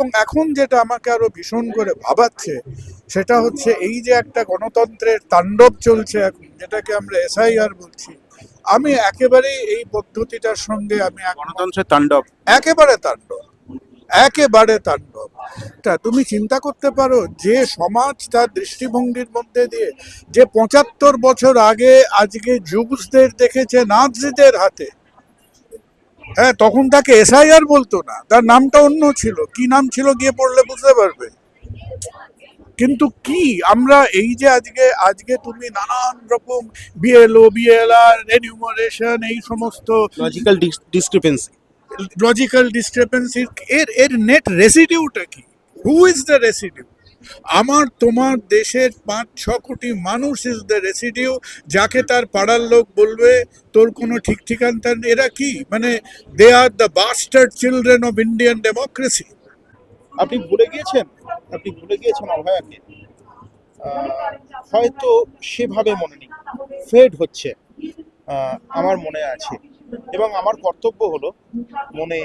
এবং এখন যেটা আমাকে আরও ভীষণ করে ভাবাচ্ছে সেটা হচ্ছে এই যে একটা গণতন্ত্রের তাণ্ডব চলছে এখন যেটাকে আমরা এসআইআর বলছি আমি একেবারেই এই পদ্ধতিটার সঙ্গে আমি গণতন্ত্রের তাণ্ডব। একেবারে তাণ্ডব। একেবারে তাণ্ডব। তা তুমি চিন্তা করতে পারো যে সমাজ তার দৃষ্টিভঙ্গির মধ্যে দিয়ে যে পঁচাত্তর বছর আগে আজকে যুবসদের দেখেছে নাজিদের হাতে হ্যাঁ তখন তাকে এসআইআর বলতো না। তার নামটা অন্য ছিল। কি নাম ছিল গিয়ে পড়লে বুঝতে পারবে। কিন্তু কি? আমরা এই যে আজকে আজকে তুমি নানান রকম বিএলও বিএলআর এনিউমারেশন এই সমস্ত লজিক্যাল ডিসক্রিপেন্সি লজিক্যাল ডিসক্রিপেন্সি এর এর নেট রেসিডিউটা কি? হু ইজ দ্য রেসিডিউ আমার তোমার দেশের পাঁচ, ছ কোটি মানুষ ইজ দ্য রেসিডিউ যাকে তার পাড়ার লোক বলবে, তোর কোনো ঠিক ঠিকানা এরা কি? মানে they are the bastard children of Indian democracy আপনি ভুলে গিয়েছেন? আপনি ভুলে গিয়েছেন অভয়াকে? হয়তো সেভাবে মনে নেই। ফেড হচ্ছে আমার মনে আছে। এবং আমার কর্তব্য হলো মনে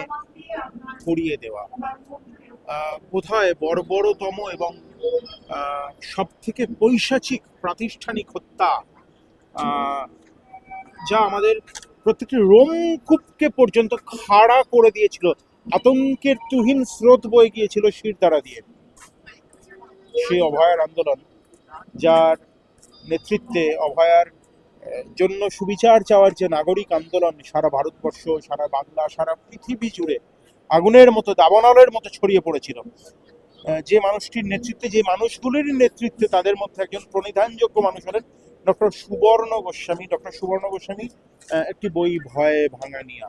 করিয়ে দেওয়া। কোথায় বর্বরতম এবং সব থেকে পৈশাচিক প্রাতিষ্ঠানিক হত্যা যা আমাদের প্রত্যেকটি রোমকূপকে পর্যন্ত খাড়া করে দিয়েছিল। আতঙ্কের তুহিন স্রোত বয়ে গিয়েছিল শিরদাঁড়া দিয়ে। সেই অভয়ার আন্দোলন, যার নেতৃত্বে অভয়ার জন্য সুবিচার চাওয়ার যে নাগরিক আন্দোলন, সারা ভারতবর্ষ, সারা বাংলা, সারা পৃথিবী জুড়ে আগুনের মতো, দাবানলের মতো ছড়িয়ে পড়েছিল। যে মানুষটির নেতৃত্বে, যে মানুষগুলির নেতৃত্বে তাদের মধ্যে একজন প্রণিধানযোগ্য মানুষ হলেন ডক্টর সুবর্ণ গোস্বামী। ডক্টর সুবর্ণ গোস্বামী একটি বই ভয়ে ভাঙানিয়া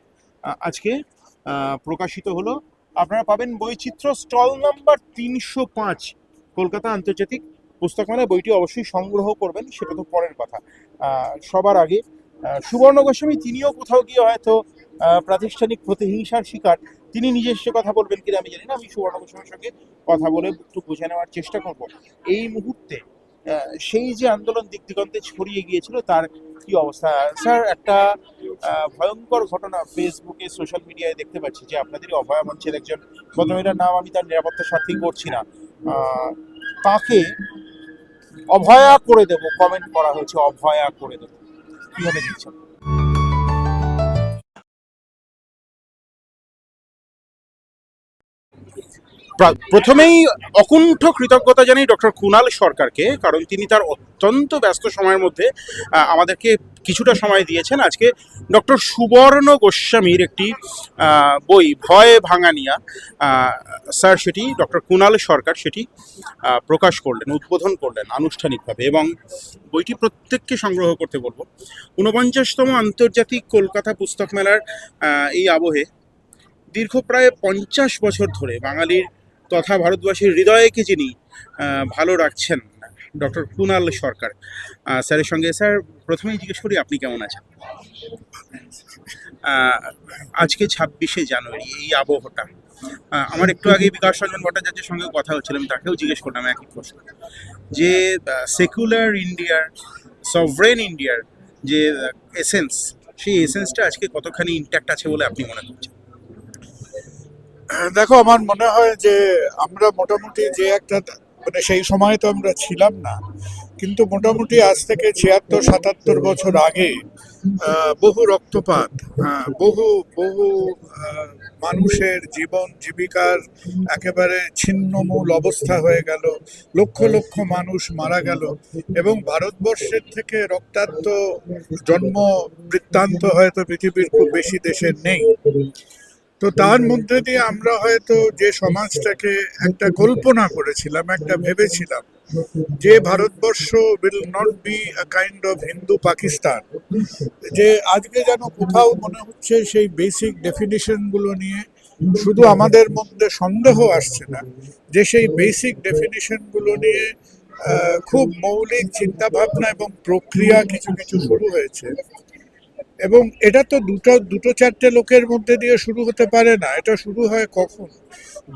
আজকে প্রকাশিত হলো। আপনারা পাবেন বৈচিত্র্য স্টল নাম্বার তিনশো পাঁচ, কলকাতা আন্তর্জাতিক পুস্তকমেলায় বইটি অবশ্যই সংগ্রহ করবেন, সেটা তো পরের কথা। সবার আগে সুবর্ণ গোস্বামী, তিনিও কোথাও গিয়ে হয়তো প্রাতিষ্ঠানিক প্রতিহিংসার শিকার। তিনি নিজস্ব কথা বলবেন কিনা আমি জানি না, আমি সুবর্ণ গোস্বামীর সঙ্গে কথা বলে একটু বুঝে নেওয়ার চেষ্টা করব। এই মুহূর্তে সেই যে আন্দোলন দিক দিগন্তে ছড়িয়ে গিয়েছিল, তার কি অবস্থা? স্যার, একটা ভয়ঙ্কর ঘটনা ফেসবুকে সোশ্যাল মিডিয়ায় দেখতে পাচ্ছি যে আপনাদেরই অভয়া মঞ্চের একজন ভদ্রমহিলার নাম আমি তার নিরাপত্তা স্বার্থেই করছি না। তাকে অভয়া করে দেব কমেন্ট করা হয়েছে, অভয়া করে দেব। কীভাবে দিচ্ছেন প্রথমেই অকুণ্ঠ কৃতজ্ঞতা জানাই ডক্টর কুণাল সরকারকে, কারণ তিনি তার অত্যন্ত ব্যস্ত সময়ের মধ্যে আমাদেরকে কিছুটা সময় দিয়েছেন। আজকে ডক্টর সুবর্ণ গোস্বামীর একটি বই, ভয় ভাঙানিয়া স্যার সেটি, ডক্টর কুণাল সরকার সেটি প্রকাশ করলেন, উদ্বোধন করলেন আনুষ্ঠানিকভাবে এবং বইটি প্রত্যেককে সংগ্রহ করতে বলব। ঊনপঞ্চাশতম আন্তর্জাতিক কলকাতা পুস্তক মেলার এই আবহে দীর্ঘ প্রায় পঞ্চাশ বছর ধরে বাঙালির তথা ভারতবাসীর হৃদয়কে যিনি ভালো রাখছেন? ডক্টর কুণাল সরকার। স্যারের সঙ্গে, স্যার, প্রথমেই জিজ্ঞেস করি, আপনি কেমন আছেন? আজকে ছাব্বিশে জানুয়ারি, এই আবহটা আমার একটু আগে বিকাশ রঞ্জন ভট্টাচার্যের সঙ্গে কথা হচ্ছিল আমি তাকেও জিজ্ঞেস করলাম একই প্রশ্ন। যে সেকুলার ইন্ডিয়ার সভরেন ইন্ডিয়ার যে এসেন্স সেই এসেন্সটা আজকে কতখানি ইন্ট্যাক্ট আছে বলে আপনি মনে করছেন? দেখো, আমার মনে হয় যে আমরা মোটামুটি যে একটা মানে সেই সময় তো আমরা ছিলাম না। কিন্তু মোটামুটি আজ থেকে ছিয়াত্তর, সাতাত্তর বছর আগে বহু রক্তপাত বহু বহু মানুষের জীবন, জীবিকার একেবারে ছিন্নমূল অবস্থা হয়ে গেল। লক্ষ লক্ষ মানুষ মারা গেল এবং ভারতবর্ষের থেকে রক্তাক্ত জন্ম বৃত্তান্ত হয়তো পৃথিবীর খুব বেশি দেশের নেই। তো তার মধ্যে দিয়ে আমরা হয়তো যে সমাজটাকে একটা কল্পনা করেছিলাম, একটা ভেবেছিলাম যে Bharatvarsha will not be kind of Hindu Pakistan যে আজকে যেন কোথাও মনে হচ্ছে সেই বেসিক ডেফিনিশনগুলো নিয়ে শুধু আমাদের মধ্যে সন্দেহ আসছে না, যে সেই বেসিক ডেফিনিশনগুলো নিয়ে খুব মৌলিক চিন্তা ভাবনা এবং প্রক্রিয়া কিছু কিছু শুরু হয়েছে। এবং এটা তো দুটো দুটো চারটে লোকের মধ্যে দিয়ে শুরু হতে পারে না, এটা শুরু হয় কখন?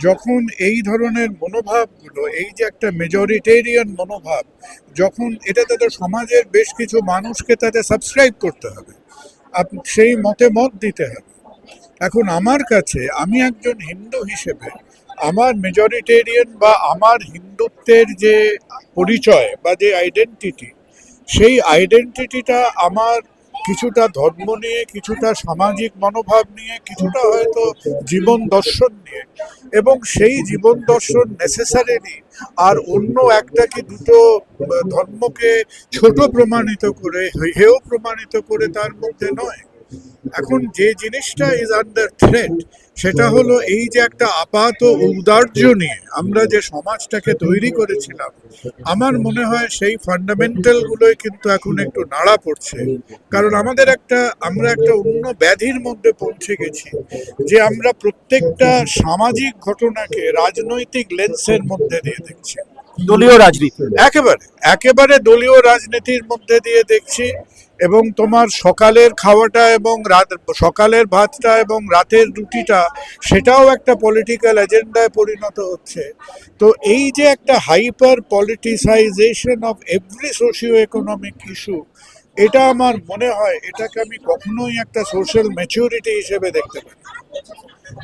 যখন এই ধরনের মনোভাবগুলো, এই যে একটা মেজরিটেরিয়ান মনোভাব, যখন এটা তাদের সমাজের বেশ কিছু মানুষকে তাদের সাবস্ক্রাইব করতে হবে সেই মতে মত দিতে হবে। এখন আমার কাছে, আমি একজন হিন্দু হিসেবে, আমার মেজরিটেরিয়ান বা আমার হিন্দুত্বের যে পরিচয় বা যে আইডেন্টিটি সেই আইডেন্টিটিটা আমার কিছুটা ধর্ম নিয়ে, কিছুটা সামাজিক মনোভাব নিয়ে, কিছুটা হয়তো জীবন দর্শন নিয়ে। এবং সেই জীবন দর্শন নেসেসারিলি আর অন্য একটা কি দুটো ধর্মকে ছোট প্রমাণিত করে, হেও প্রমাণিত করে তার মধ্যে নয়। এখন যে জিনিসটা ইজ আন্ডার থ্রেট সেটা হলো এই যে একটা আপাত ঔদার্য নিয়ে আমরা যে সমাজটাকে তৈরি করেছিলাম আমার মনে হয় সেই ফান্ডামেন্টাল গুলোই কিন্তু এখন একটু নাড়া পড়ছে। কারণ আমাদের একটা আমরা একটা অন্য ব্যাধির মধ্যে পৌঁছে গেছি যে আমরা প্রত্যেকটা সামাজিক ঘটনাকে রাজনৈতিক লেন্সের মধ্যে দিয়ে দেখছি। দলীয় রাজনীতি। একেবারে একেবারে দলীয় রাজনীতির মধ্যে দিয়ে দেখছি এবং তোমার সকালের খাওয়াটা এবং রাত, সকালের ভাতটা এবং রাতের রুটিটা, সেটাও একটা পলিটিক্যাল এজেন্ডায় পরিণত হচ্ছে। তো এই যে একটা hyper politicisation of every socio economic issue এটা আমার মনে হয় এটাকে আমি কখনোই একটা সোশ্যাল ম্যাচিউরিটি হিসেবে দেখতে পারি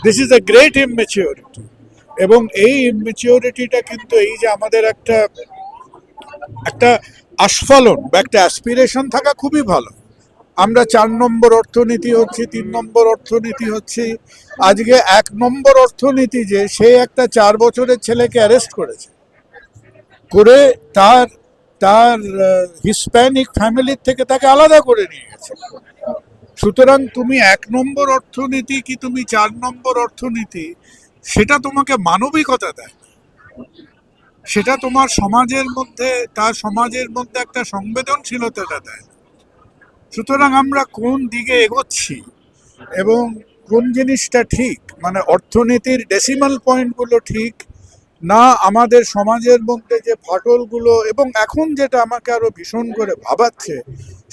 this is a great immaturity এবং এই ইমেচিউরিটিটা কিন্তু এই যে আমাদের একটা একটা আস্ফালন বা একটা অ্যাসপিরেশন থাকা খুবই ভালো। আমরা চার নম্বর অর্থনীতি হচ্ছি, তিন নম্বর অর্থনীতি হচ্ছি। আজকে এক নম্বর অর্থনীতি যে, সে একটা চার বছরের ছেলেকে অ্যারেস্ট করেছে। করে তার তার হিসপ্যানিক ফ্যামিলির থেকে তাকে আলাদা করে নিয়ে গেছে। সুতরাং তুমি এক নম্বর অর্থনীতি কি তুমি চার নম্বর অর্থনীতি, সেটা তোমাকে মানবিকতা দেয়। সেটা তোমার সমাজের মধ্যে, তার সমাজের মধ্যে একটা সংবেদনশীলতাটা দেয়। সুতরাং আমরা কোন দিকে এগোচ্ছি এবং কোন জিনিসটা ঠিক মানে অর্থনীতির ডেসিমাল পয়েন্টগুলো ঠিক, না আমাদের সমাজের মধ্যে যে ফাটলগুলো এবং এখন যেটা আমাকে আরও ভীষণ করে ভাবাচ্ছে,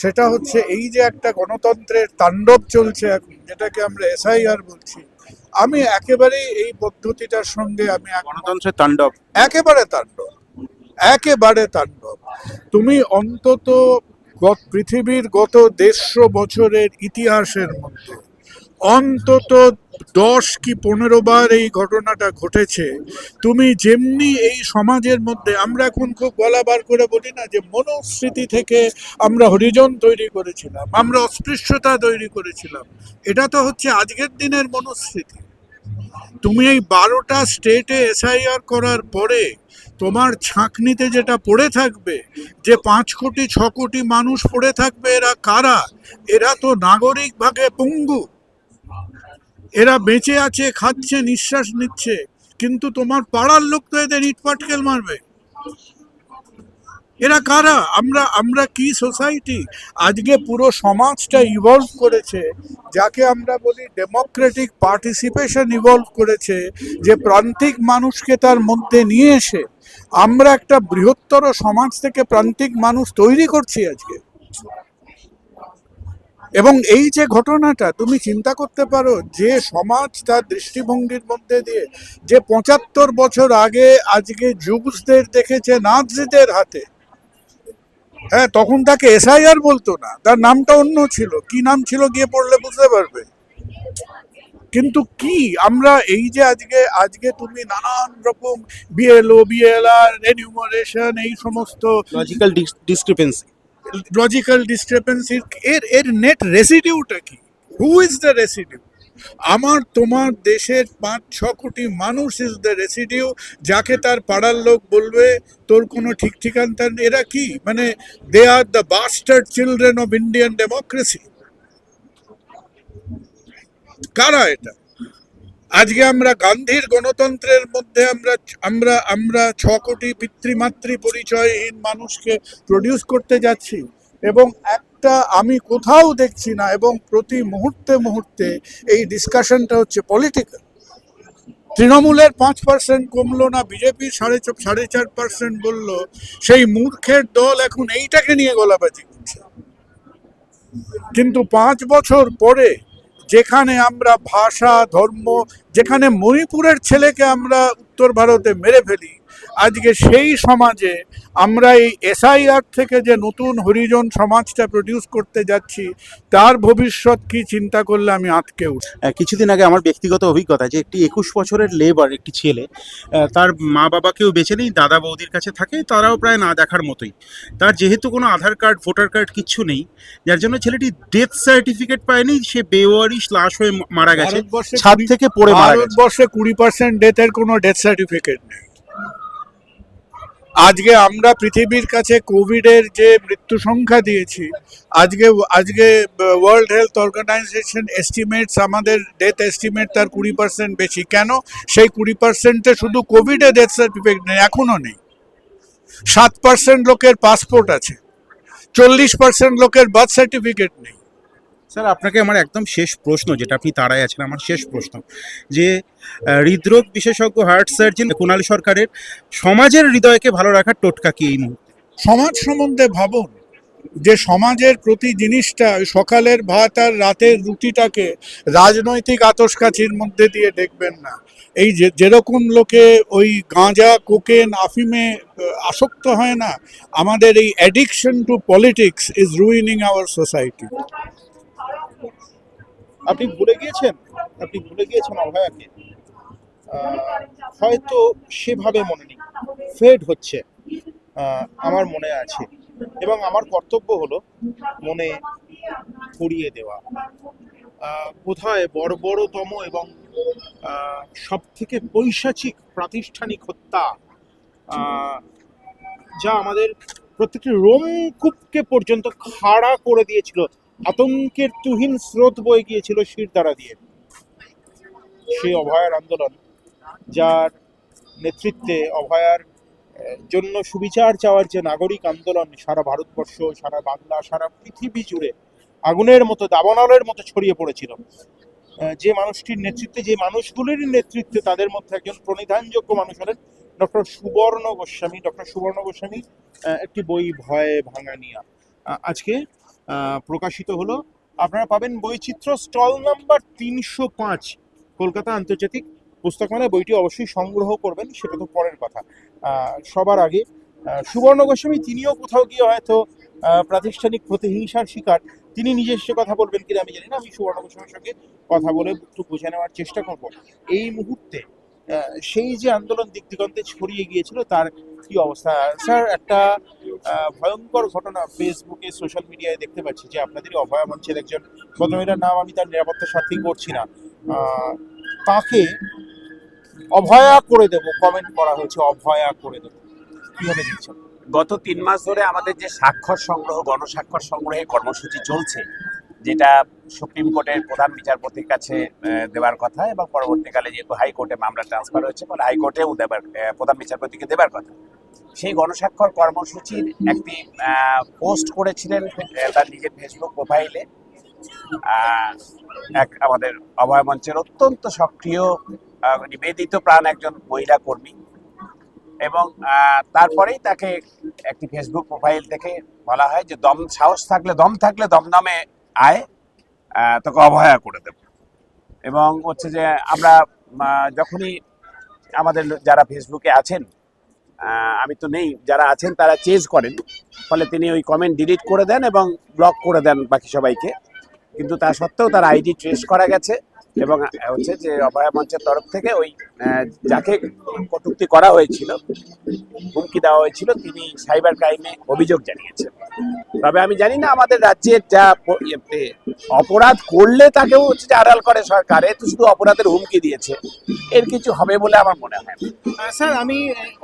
সেটা হচ্ছে এই যে একটা গণতন্ত্রের তাণ্ডব চলছে এখন, যেটাকে আমরা এসআইআর বলছি আমি একেবারে এই পদ্ধতিটার সঙ্গে আমি গণতন্ত্রের তাণ্ডব। একেবারে তাণ্ডব। একেবারে তাণ্ডব। তুমি অন্তত গত- পৃথিবীর গত দেড়শো বছরের ইতিহাসের মধ্যে অন্তত দশ কি পনেরো বার এই ঘটনাটা ঘটেছে। তুমি যেমনি এই সমাজের মধ্যে, আমরা এখন খুব গলা বার করে বলি না যে মনোস্মৃতি থেকে আমরা হরিজন তৈরি করেছিলাম, আমরা অস্পৃশ্যতা তৈরি করেছিলাম। এটা তো হচ্ছে আজকের দিনের মনোস্মৃতি। তুমি এই বারোটা স্টেটে এসআইআর করার পরে তোমার ছাঁকনিতে যেটা পড়ে থাকবে, যে পাঁচ কোটি, ছ কোটি মানুষ পড়ে থাকবে, এরা কারা? এরা তো নাগরিক ভাগে পঙ্গু। এরা বেঁচে আছে, খাচ্ছে, নিঃশ্বাস নিচ্ছে, কিন্তু তোমার পাড়ার লোক তো এদের ইটপাটকেল মারবে। এরা কারা? আমরা আমরা কি সোসাইটি? আজকে পুরো সমাজটা ইভলভ করেছে, যাকে আমরা বলি ডেমোক্রেটিক পার্টিসিপেশন ইভলভ করেছে, যে প্রান্তিক মানুষকে তার মধ্যে নিয়ে এসে আমরা একটা বৃহত্তর সমাজ থেকে প্রান্তিক মানুষ তৈরি করছি আজকে। এবং এই যে ঘটনাটা তুমি চিন্তা করতে পারো, যে সমাজ তার দৃষ্টিভঙ্গির মধ্যে দিয়ে যে পঁচাত্তর বছর আগে আজকে জুবসদের দেখেছে নাজিদের হাতে হ্যাঁ তখন তাকে এসআইআর বলতো না, তার নামটা অন্য ছিল, কি নাম ছিল গিয়ে পড়লে বুঝতে পারবে। কিন্তু কি আমরা এই যে আজকে আজকে তুমি নানান রকম বিএলও বিএলআর এনিউমারেশন এই সমস্ত লজিক্যাল ডিসক্রিপেন্সি লজিক্যাল ডিসক্রেপেন্সির এর এর নেট রেসিডিউটা কি? হু ইজ দ্য রেসিডিউ আমার, তোমার দেশের পাঁচ, ছ কোটি মানুষ ইজ দ্য রেসিডিউ যাকে তার পাড়ার লোক বলবে, তোর কোনো ঠিক ঠিকানা। এরা কি? মানে they are the bastard children of Indian democracy কারা এটা? আজকে আমরা গান্ধীর গণতন্ত্রের মধ্যে আমরা আমরা আমরা ছ কোটি পিতৃমাতৃ পরিচয়হীন মানুষকে প্রডিউস করতে যাচ্ছি এবং একটা আমি কোথাও দেখছি না এবং প্রতি মুহূর্তে মুহূর্তে এই ডিসকাশনটা হচ্ছে পলিটিক্যাল তৃণমূলের পাঁচ পার্সেন্ট কমলো না বিজেপি সাড়ে সাড়ে চার পার্সেন্ট বলল, সেই মূর্খের দল এখন এইটাকে নিয়ে গলাবাজি করছে। কিন্তু পাঁচ বছর পরে যেখানে আমরা ভাষা ধর্ম যেখানে মণিপুরের ছেলেকে আমরা উত্তর ভারতে মেরে ফেলি আজকে সেই সমাজে আমরা এই এসআইআর থেকে যে নতুন হরিজন সমাজটা প্রডিউস করতে যাচ্ছি তার ভবিষ্যৎ কি চিন্তা করলে আমি আটকে উঠি কিছুদিন আগে আমার ব্যক্তিগত অভিজ্ঞতা যে একটি একুশ বছরের লেবার একটি ছেলে তার মা বাবাকেও বেছে নেই দাদা বৌদির কাছে থাকে তারাও প্রায় না দেখার মতোই। তার যেহেতু কোনো আধার কার্ড ভোটার কার্ড কিচ্ছু নেই যার জন্য ছেলেটি ডেথ সার্টিফিকেট পায়নি সে বেওয়ারিশ লাশ হয়ে মারা গেছে ছাদ থেকে পড়ে মারা গেছে। ভারতবর্ষে কুড়ি পার্সেন্ট ডেথের কোনো ডেথ সার্টিফিকেট নেই। আজকে আমরা পৃথিবীর কাছে কোভিডের যে মৃত্যু সংখ্যা দিয়েছি, আজকে আজকে ওয়ার্ল্ড হেলথ অর্গানাইজেশন এস্টিমেটস আমাদের ডেথ এস্টিমেট তার কুড়ি পার্সেন্ট বেশি। কেন? সেই কুড়ি পার্সেন্টে শুধু কোভিডে ডেথ সার্টিফিকেট নেই, এখনও নেই। সাত পার্সেন্ট লোকের পাসপোর্ট আছে, চল্লিশ পার্সেন্ট লোকের বার্থ সার্টিফিকেট নেই। স্যার, আপনাকে আমার একদম শেষ প্রশ্ন, যেটা আপনি তারাই আছেন, আমার শেষ প্রশ্ন। যে হৃদরোগ বিশেষজ্ঞ হার্ট সার্জন কুণাল সরকারের সমাজের হৃদয়কে ভালো রাখার টোটকা কি এই মুহূর্তে? সমাজ সম্বন্ধে ভাবুন, যে সমাজের প্রতি জিনিসটা সকালের ভাত আর রাতের রুটিটাকে রাজনৈতিক আতসকাচির মধ্যে দিয়ে দেখবেন না। এই যে, যেরকম লোকে ওই গাঁজা, কোকেন, আফিমে আসক্ত হয় না, আমাদের এই addiction to politics is ruining our society আপনি ভুলে গিয়েছেন? আপনি ভুলে গিয়েছেন অভয়াকে? হয়তো সেভাবে মনে নেই। ফেড হচ্ছে আমার মনে আছে। এবং আমার কর্তব্য হলো মনে করিয়ে দেওয়া। কোথায় বড় বড়তম এবং সব থেকে পৈশাচিক প্রাতিষ্ঠানিক হত্যা যা আমাদের প্রত্যেকটি রোমকূপকে পর্যন্ত খাড়া করে দিয়েছিল আতঙ্কের তুহিন স্রোত বয়ে গিয়েছিল শিরদাঁড়া দিয়ে। সেই অভয়ার আন্দোলন, যার নেতৃত্বে অভয়ার জন্য সুবিচার চাওয়ার যে নাগরিক আন্দোলন, সারা ভারতবর্ষ, সারা বাংলা, সারা পৃথিবী জুড়ে আগুনের মতো, দাবানলের মতো ছড়িয়ে পড়েছিল। যে মানুষটির নেতৃত্বে, যে মানুষগুলির নেতৃত্বে তাদের মধ্যে একজন প্রণিধানযোগ্য মানুষ হলেন ডক্টর সুবর্ণ গোস্বামী। ডক্টর সুবর্ণ গোস্বামী একটি বই ভয়ে ভাঙানিয়া আজকে প্রকাশিত হলো। আপনারা পাবেন বৈচিত্র্য স্টল নাম্বার তিনশো পাঁচ, কলকাতা আন্তর্জাতিক পুস্তক মেলায় বইটি অবশ্যই সংগ্রহ করবেন, সেটা তো পরের কথা। সবার আগে সুবর্ণ গোস্বামী তিনিও কোথাও গিয়ে হয়তো প্রাতিষ্ঠানিক প্রতিহিংসার শিকার। তিনি নিজস্ব কথা বলবেন কিনা আমি জানি না, আমি সুবর্ণ গোস্বামীর সঙ্গে কথা বলে একটু বুঝে নেওয়ার চেষ্টা করব। এই মুহূর্তে সেই যে আন্দোলন দিক দিগন্তে ছড়িয়ে গিয়েছিল, তার কি অবস্থা? স্যার, একটা ভয়ঙ্কর ঘটনা ফেসবুকে, সোশ্যাল মিডিয়ায় দেখতে পাচ্ছি যে আপনাদেরই অভয়া মঞ্চের একজন ভদ্রমহিলার নাম আমি তার নিরাপত্তা স্বার্থেই করছি না। তাকে অভয়া করে দেব কমেন্ট করা হয়েছে, অভয়া করে দেব। কীভাবে দিচ্ছেন গত তিন মাস ধরে আমাদের যে স্বাক্ষর সংগ্রহ, গণস্বাক্ষর সংগ্রহের কর্মসূচি চলছে যেটা সুপ্রিম কোর্টের প্রধান বিচারপতির কাছে দেওয়ার কথা এবং পরবর্তীকালে যেহেতু হাইকোর্টে মামলা ট্রান্সফার হয়েছে, ফলে হাইকোর্টেও দেবার প্রধান বিচারপতিকে দেবার কথা। সেই গণস্বাক্ষর কর্মসূচির একটি পোস্ট করেছিলেন তার নিজের ফেসবুক প্রোফাইলে। এক আমাদের অভয় মঞ্চের অত্যন্ত সক্রিয় নিবেদিত প্রাণ একজন মহিলা কর্মী এবং তারপরেই তাকে একটি ফেসবুক প্রোফাইল থেকে বলা হয় যে দম, সাহস থাকলে দম থাকলে দমদমে আয় তোকে অবহেলা করে দেব। এবং হচ্ছে যে আমরা যখনই আমাদের যারা ফেসবুকে আছেন আমি তো নেই, যারা আছেন তারা চেজ করেন। ফলে তিনি ওই কমেন্ট ডিলিট করে দেন এবং ব্লক করে দেন বাকি সবাইকে। কিন্তু তা সত্ত্বেও তার আইডি ট্রেস করা গেছে এবং হচ্ছে যে অভয়া মঞ্চের তরফ থেকে ওই যাকে কটূক্তি করা হয়েছিল হুমকি দেওয়া হয়েছিল তিনি সাইবার ক্রাইমে অভিযোগ জানিয়েছেন। তবে আমি জানি না আমাদের রাজ্যের যা অপরাধ করলে তাকেও হচ্ছে যে আড়াল করে সরকার এ তো শুধু অপরাধের হুমকি দিয়েছে। এর কিছু হবে বলে আমার মনে হয় স্যার আমি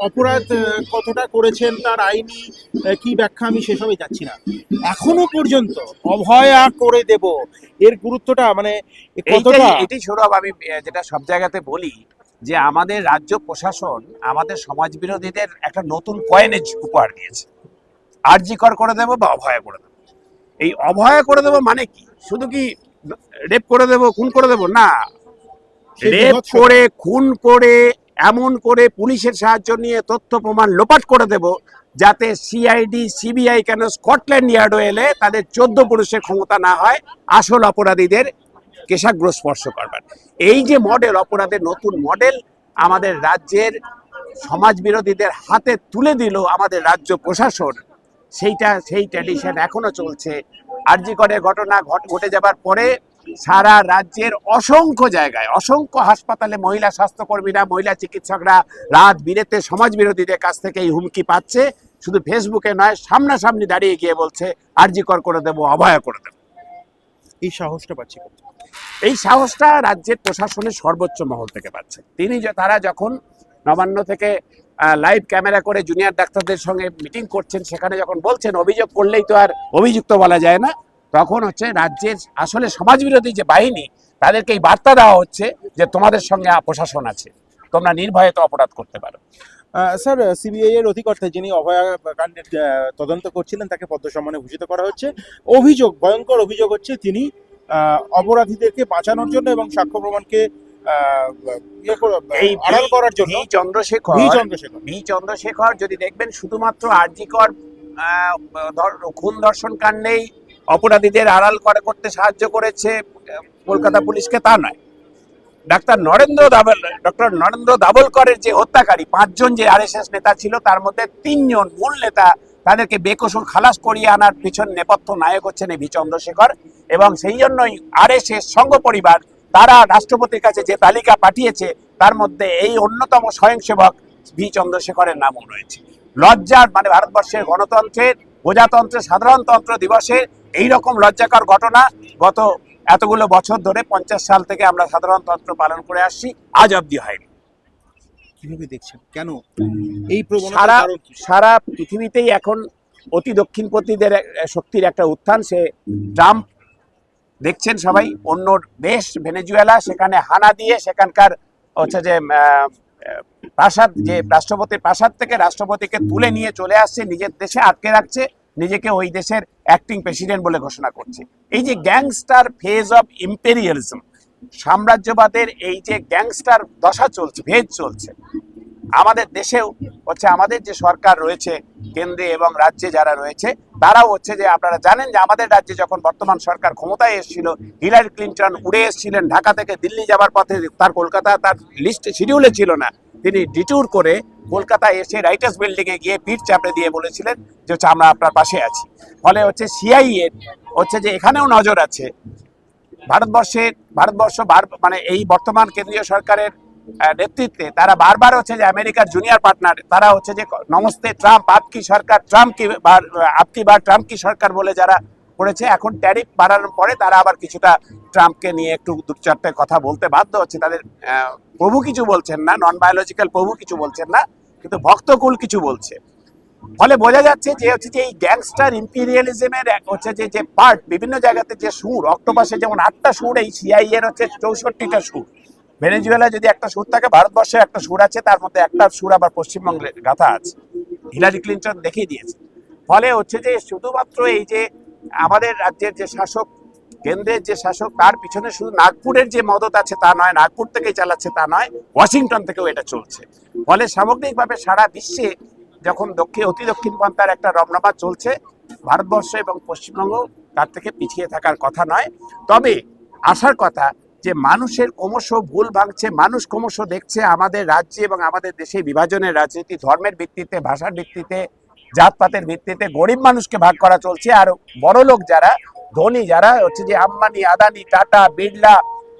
অপরাধ কতটা করেছেন তার আইনি কি ব্যাখ্যা আমি সেসবে যাচ্ছি না। এখনও পর্যন্ত অভয়া করে দেব এর গুরুত্বটা মানে কতটা? এটাই সৌরভ আমি যেটা সব জায়গাতে বলি যে আমাদের রাজ্য প্রশাসন আমাদের সমাজ বিরোধীদের একটা নতুন কয়েনেজ উপহার দিয়েছে। আর্জিকর করে দেবো বা অভয়া করে দেবো? এই অভয়া করে দেবো মানে কি? শুধু কি রেপ করে দেবো খুন করে দেবো? না। রেপ করে খুন করে এমন করে পুলিশের সাহায্য নিয়ে তথ্য প্রমাণ লোপাট করে দেব যাতে সিআইডি সিবিআই কেন স্কটল্যান্ড ইয়ার্ডও এলে তাদের চোদ্দ পুরুষের ক্ষমতা না হয় আসল অপরাধীদের কেশাগ্র স্পর্শ করবার এই যে মডেল অপরাধের নতুন মডেল আমাদের রাজ্যের সমাজ বিরোধীদের হাতে তুলে দিল আমাদের রাজ্য প্রশাসন। সেইটা, সেই ট্র্যাডিশন এখনও চলছে। আরজি করে ঘটনা ঘট- যাবার পরে সারা রাজ্যের অসংখ্য জায়গায়, অসংখ্য হাসপাতালে মহিলা স্বাস্থ্যকর্মীরা, মহিলা চিকিৎসকরা রাত বিরেতে সমাজ বিরোধীদের কাছ থেকে এই হুমকি পাচ্ছে। শুধু ফেসবুকে নয়, সামনাসামনি দাঁড়িয়ে গিয়ে বলছে আরজি কর দেবো, অভয়া করে দেবো। এই সাহসটা পাচ্ছি? এই সাহসটা রাজ্যের প্রশাসনের সর্বোচ্চ মহল থেকে পাচ্ছে। তিনি তারা যখন নবান্ন থেকে লাইভ ক্যামেরা করে জুনিয়র ডাক্তারদের সঙ্গে মিটিং করছেন, সেখানে যখন বলছেন, অভিযোগ করলেই তো আর অভিযুক্ত বলা যায় না, তখন হচ্ছে রাজ্যের আসলে সমাজবিরোধী যে বাহিনী, তাদেরকে এই বার্তা দেওয়া হচ্ছে যে, তোমাদের সঙ্গে প্রশাসন আছে, তোমরা নির্ভয়ে তো অপরাধ করতে পারো। স্যার, সিবিআই এর অধিকর্তা যিনি অভয়া কাণ্ডের তদন্ত করছিলেন, তাকে পদ্ম সম্মানে ভূষিত করা হচ্ছে। অভিযোগ, ভয়ঙ্কর অভিযোগ হচ্ছে, তিনি অপরাধীদেরকে বাঁচানোর জন্য এবং সাক্ষ্য প্রমাণকে ইয়ে আড়াল করার জন্য চন্দ্রশেখর চন্দ্রশেখর। চন্দ্রশেখর যদি দেখবেন শুধুমাত্র আরজিকর খুন ধর্ষণ কাণ্ডেই অপরাধীদের আড়াল করে করতে সাহায্য করেছে কলকাতা পুলিশকে তা নয়। ডাক্তার নরেন্দ্র দাবল ডক্টর নরেন্দ্র দাভোলকরের যে হত্যাকারী পাঁচজন যে আরএসএস নেতা ছিল তার মধ্যে তিনজন মূল নেতা তাদেরকে বেকসুর খালাস করিয়ে আনার পিছন নেপথ্য নায়ক হচ্ছেন ভি চন্দ্রশেখর এবং সেই জন্যই আরএসএস সংঘ পরিবার, তারা রাষ্ট্রপতির কাছে যে তালিকা পাঠিয়েছে, তার মধ্যে এই অন্যতম স্বয়ংসেবক ভি চন্দ্রশেখরের নামও রয়েছে। লজ্জার মানে ভারতবর্ষের গণতন্ত্রের প্রজাতন্ত্রের সাধারণতন্ত্র দিবসে এই রকম লজ্জাকর ঘটনা গত এতগুলো বছর ধরে পঞ্চাশ সাল থেকে আমরা সাধারণতন্ত্র পালন করে আসছি, আজ অব্দি হয়নি। কীভাবে দেখছেন? কেন? এই সারা সারা পৃথিবীতেই এখন অতি দক্ষিণপন্থীদের শক্তির একটা উত্থান সে ট্রাম্প দেখছেন সবাই অন্য দেশ ভেনেজুয়েলা সেখানে হানা দিয়ে সেখানকার হচ্ছে যে প্রাসাদ যে রাষ্ট্রপতির প্রাসাদ থেকে রাষ্ট্রপতিকে তুলে নিয়ে চলে আসছে নিজের দেশে আটকে রাখছে নিজেকে ওই দেশের অ্যাক্টিং প্রেসিডেন্ট বলে ঘোষণা করছে। এই যে গ্যাংস্টার ফেজ অফ ইম্পেরিয়ালিজম সাম্রাজ্যবাদের এই যে গ্যাংস্টার দশা চলছে, ভেদ চলছে। আমাদের দেশেও হচ্ছে আমাদের যে সরকার রয়েছে, কেন্দ্রে এবং রাজ্যে যারা রয়েছে, তারাও হচ্ছে যে আপনারা জানেন যে আমাদের রাজ্যে যখন বর্তমান সরকার ক্ষমতায় এসেছিল, হিলারি ক্লিন্টন উড়ে এসেছিলেন ঢাকা থেকে দিল্লি যাবার পথে, তার কলকাতা, তার লিস্ট শিডিউলে ছিল না। তিনি ডিট্যুর করে কলকাতায় এসে রাইটার্স বিল্ডিং এ গিয়ে পিঠ চাপড়ে দিয়ে বলেছিলেন যে হচ্ছে আমরা আপনার পাশে আছি। ফলে হচ্ছে সিআইএ হচ্ছে যে এখানেও নজর আছে ভারতবর্ষের ভারতবর্ষ মানে এই বর্তমান কেন্দ্রীয় সরকারের নেতৃত্বে তারা বারবার হচ্ছে যে আমেরিকার জুনিয়র পার্টনার তারা হচ্ছে যে নমস্তে ট্রাম্প আপকি সরকার, ট্রাম্প কি আপকি বার ট্রাম্প কি সরকার বলে যারা করেছে, এখন ট্যারিফ বাড়ানোর পরে তারা আবার কিছুটা ট্রাম্পকে নিয়ে একটু দু চারটে কথা বলতে বাধ্য হচ্ছে। তাদের প্রভু কিছু বলছেন না নন বায়োলজিক্যাল প্রভু কিছু বলছেন না, কিন্তু ভক্তকুল কিছু বলছে। ফলে বোঝা যাচ্ছে যে হচ্ছে যে এই গ্যাংস্টার ইম্পিরিয়ালিজমের হচ্ছে যে যে পার্ট বিভিন্ন জায়গাতে যে সুর, অক্টোপাসে যেমন আটটা সুর, এই সিআই এর হচ্ছে চৌষট্টিটা সুর। ভেনেজুয়েলা যদি একটা সুর থাকে, ভারতবর্ষে একটা সুর আছে, তার মধ্যে একটা সুর আবার পশ্চিমবঙ্গে গাথা আছে। হিলারি ক্লিন্টন দেখিয়ে দিয়েছে। ফলে হচ্ছে যে শুধুমাত্র এই যে আমাদের রাজ্যের যে শাসক, কেন্দ্রের যে শাসক, তার পিছনে শুধু নাগপুরের যে মদত আছে তা নয়, নাগপুর থেকেই চালাচ্ছে তা নয়, ওয়াশিংটন থেকেও এটা চলছে। ফলে সামগ্রিকভাবে সারা বিশ্বে যখন দক্ষিণ, অতি দক্ষিণ পন্থার একটা রমনামা চলছে, ভারতবর্ষ এবং পশ্চিমবঙ্গ তার থেকে পিছিয়ে থাকার কথা নয়। তবে আসার কথা যে মানুষের ক্রমশ ভুল ভাঙছে, মানুষ ক্রমশ দেখছে আমাদের রাজ্যে এবং আমাদের দেশে বিভাজনের রাজনীতি, ধর্মের ভিত্তিতে, ভাষার ভিত্তিতে, জাতপাতের ভিত্তিতে গরিব মানুষকে ভাগ করা চলছে। আর বড় লোক যারা, ধনী যারা, হচ্ছে যে আম্বানি, আদানি, টাটা, বিড়লা,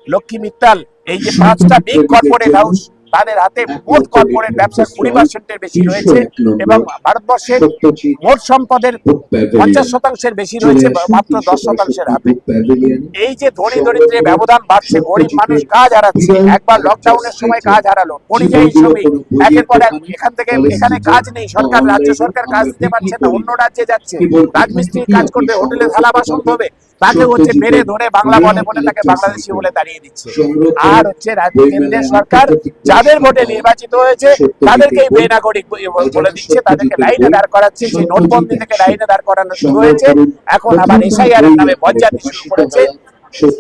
লক্ষ্মী মিত্তাল, এই যে পাঁচটা বিগ কর্পোরেট হাউস তাদের হাতে মোট কর্পোরেট ব্যবসার কুড়ি পার্সেন্টের বেশি রয়েছে এবং ভারতবর্ষের মোট সম্পদের পঞ্চাশ শতাংশের বেশি রয়েছে মাত্র দশ শতাংশের হাতে। এই যে ধনী দরিদ্রের ব্যবধান বাড়ছে গরিব মানুষ কাজ হারাচ্ছে। একবার লকডাউনের সময় কাজ হারালো পরিযায়ী শ্রমিক একের পর এক এখান থেকে এখানে কাজ নেই সরকার রাজ্য সরকার কাজ দিতে পারছে না অন্য রাজ্যে যাচ্ছে। রাজমিস্ত্রির কাজ করবে হোটেলে থালা বাসন ধোবে। তাকে হচ্ছে মেরে ধরে বাংলা মনে মনে তাকে বাংলাদেশি বলে দাঁড়িয়ে দিচ্ছে। আর হচ্ছে কেন্দ্রের সরকার যাদের ভোটে নির্বাচিত হয়েছে তাদেরকেই বেনাগরিক বলে দিচ্ছে তাদেরকে লাইনে দাঁড় করাচ্ছে সেই নোটবন্দি থেকে লাইনে দাঁড় করানো শুরু হয়েছে। এখন আবার এসআইআর নামে বজ্জাতি শুরু করেছে।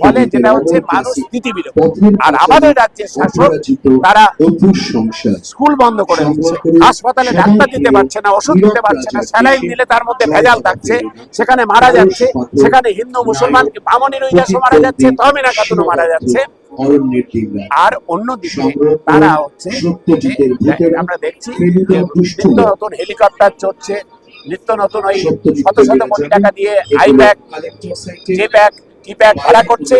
ফলে যেটা হচ্ছে মানুষ নীতিবিরোধী। আর আমাদের রাজ্যের শাসক তারা স্কুল বন্ধ করে দিচ্ছে। হাসপাতালে ডাক্তার দিতে পারছে না ওষুধ দিতে পারছে না স্যালাইন দিলে তার মধ্যে ভেজাল থাকছে সেখানে মারা যাচ্ছে সেখানে হিন্দু মুসলমান বামনের ঐরাসও মারা যাচ্ছে তহমিনা খাতুনও মারা যাচ্ছে? আর অন্যদিকে তারা হচ্ছে আমরা দেখছি নিত্য নতুন হেলিকপ্টার চড়ছে নিত্য নতুন ওই শত শত কোটি টাকা দিয়ে আই ব্যাগ ব্যাগ ভাড়া করছে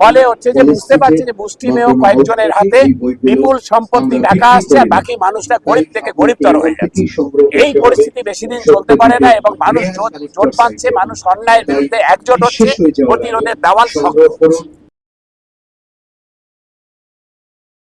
ফলে হচ্ছে যে বুঝতে পারছে যে মুষ্টিমেয় কয়েকজনের হাতে বিপুল সম্পত্তি টাকা আসছে আর বাকি মানুষরা গরিব থেকে গরিবতর হয়ে যাচ্ছে এই পরিস্থিতি বেশি দিন চলতে পারে না এবং মানুষ জোট পাচ্ছে, মানুষ অন্যায়ের বিরুদ্ধে একজোট হচ্ছে, প্রতিরোধের দেওয়াল শক্ত।